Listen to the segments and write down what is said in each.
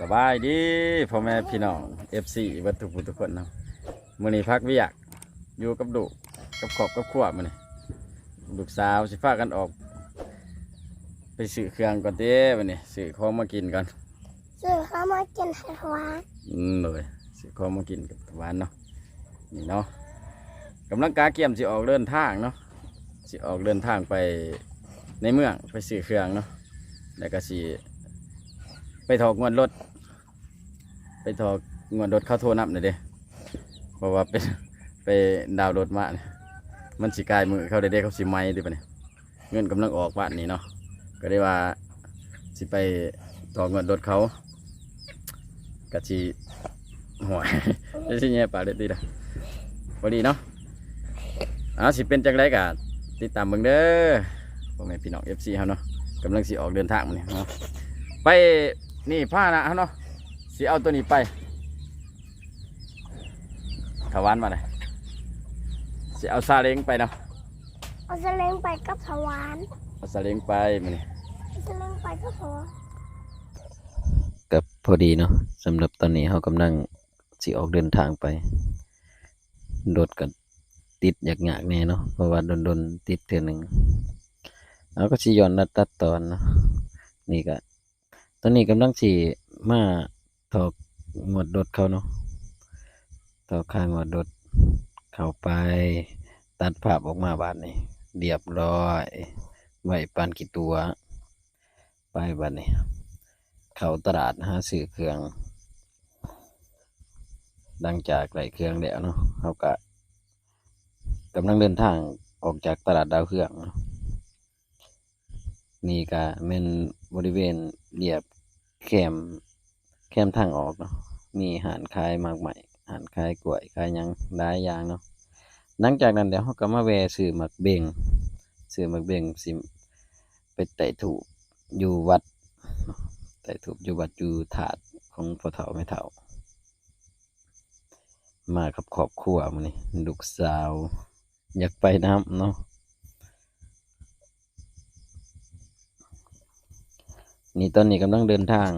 สบายดีพ่อแม่พี่น้อง FC วัตถุกทุกคนเนาะมื้อนี้พักเวียกอยู่กับดุกับขอบกับขวบมื้อนี้ลูกสาวสิพากันออก ไปซื้อเครื่องก่อนเด้มื้อนี้ซื้อของมากินก่อนซื้อข้าวมากินให้หวานอืมเลยซื้อของมากินกับหวานเนาะนี่เนาะกำลังกาเกี่ยมสิออกเดินทางเนาะสิออกเดินทางไปในเมืองไปซื้อเครื่องเนาะแล้วก็สิ ไปถอกงวดรถ ไปถอกงวดรถเข้าโทรนับหน่อยเด้เพราะว่าเป็นไปดาวรถมาเนี่ยมันสิกายมือเขาได้เด้เขาสิไม่ดิปะเนี่ยเงินกำลังออกบ้านนี้เนาะก็ได้ว่าสิไปถอกงวดรถเขากะสิหัวยจะสิแย่ปากได้ตีละพอดีเนาะอ้าสิเป็นจังไรกะติดตามเบิ่งเด้อพ่อแม่พี่น้อง FC เฮาเนาะกำลังสิออกเดินทางมาเนี่ยเนาะไป นี่ผ้านะเฮาเนาะสิเอาตัวนี้ไปถาวานมาเลยสิเอาซาเล้งไปเนาะเอาสลิงไปกับถวานเอาซาเล้งไปมันนี่เอาสลิงไปกับหัวกับพอดีเนาะสำหรับตอนนี้เขากำลังสิออกเดินทางไปรถก็ติดอยากหยากๆแน่เนาะเพราะว่าโดนๆติดเทื่อหนึ่งเอาก็สิย้อนรัดตัดตอนเนาะนี่ก็ ตอนนี้กำลังสิมาถอกงวดรถเขาเนาะถอกข้างงวดรถเข้าไป ตัดภาพออกมาบาดนี้เรียบร้อยไว้ปานกี่ตัว ไปบัดนี้ เข้าตลาดหาซื้อเครื่องดังจากไหลเครื่องแล้วเนาะเขาก็กำลังเดินทางออกจากตลาดดาวเครื่องเนาะ นี่ก็เป็นบริเวณเรียบแคมแคมทางออกเนาะมีหารขายมากมายอาหารขายกล้วยขายยังหลายอย่างเนาะหลังจากนั้นเดี๋ยวเขาก็มาแวซื้อหมักเบงซื้อหมักเบงสิไปไต่ถูกอยู่วัดแต่ถูกอยู่วัดอยู่ถาดของพ่อเฒ่าแม่เฒ่า มากับครอบครัวมันนี่ลูกสาว อยากไปน้ำเนาะ นี่ตอนนี้กำลังเดินทาง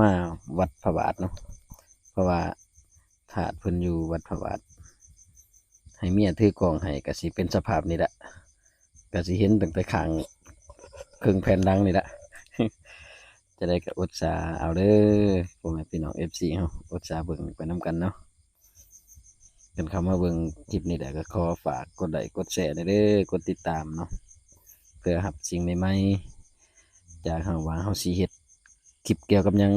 มาวัดพระบาทเนาะเพราะว่าถาดเพิ่นอยู่วัดพระบาทให้เมียถือกล่องให้ก็สิเป็นสภาพนี้แหละก็สิเห็นตั้งแต่ข้างครึ่งแผ่นหลังนี่แหละจะได้กับอุตสาเอาเด้อพ่อแม่พี่น้องเอฟซีเฮาอุตสาเบิ่งไปน้กันเนาะกันเข้ามาเบิ่งคลิปนี้แหละก็ขอฝากกดไลค์กดแชร์เด้อกดติดตามเนาะเพื่อรับสิ่งใหม่ๆ จากเฮาว่าเฮาสิเฮ็ดคลิปเกี่ยวกับหยัง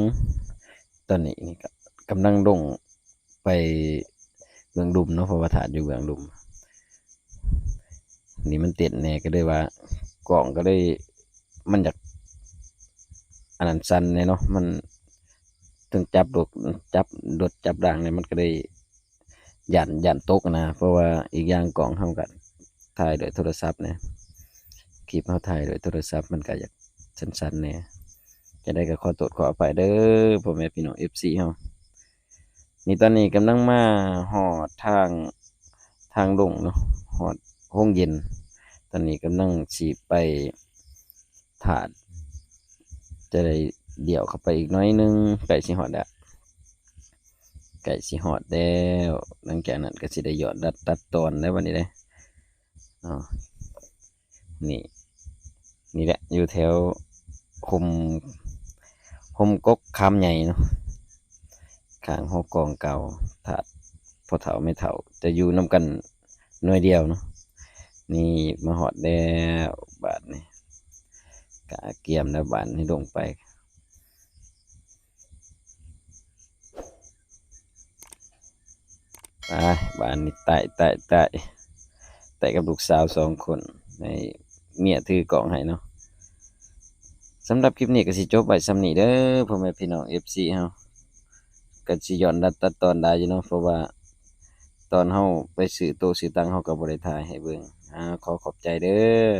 ตอนนี้นี่ก็กำลังลงไปเบื้องดุมเนาะเพราะว่าถาดอยู่เบื้องดุมนี่มันติดแน่ก็เลยว่ากล่องก็เลยมันอยากอันนั้นสั้นเนี่ยเนาะมันถึงจับดกจับดดจับด่างเนี่ยมันก็ได้ยันหยันตกนะ เพราะว่าอีกอย่างกล่องเท่ากันถ่ายโดยโทรศัพท์เนี่ยคลิปเขาถ่ายโดยโทรศัพท์มันก็อยาก สั้นๆเนี่ยจะได้ก็ขอตรวจขอไปเด้อพ่อแม่พี่น้องเอฟซีเฮานี่ตอนนี้กำลังมาหอดทางทางลงเนาะหอดห้องเย็น ตอนนี้กำลังสีไปถาด จะได้เดี่ยวเข้าไปอีกน้อยนึงไก่สิหอดอะไก่สิหอดแล้วหลังจากนั้นก็สิได้หยอดดัดตัดตอนแล้ววันนี้เลยอ๋อนี่ นี่แหละอยู่แถว คมคมกกคำใหญ่เนาะข้างหอกกองเก่าถาพอเถาไม่เถาจะอยู่น้ำกันหน่วยเดียวเนาะนี่มาหอดแล้วบาทนี่กะเกียมแล้วบานให้ลงไปไปบานนี้ไต่ไต่ไต่ไต่กับลูกสาวสองคนในเมียถือกล่องให้เนาะ สำหรับคลิปนี้ก็สิจบไว้สำนีเด้อพ่อแม่พี่น้องเอฟซีเฮาก็สิย้อนดัดตัดตอนได้อยู่เนาะเพราะว่าตอนเฮาไปสื่อโตสื่อตังเฮาก็บ่ได้ถ่ายให้เบิ่งอ่าขอขอบใจเด้อ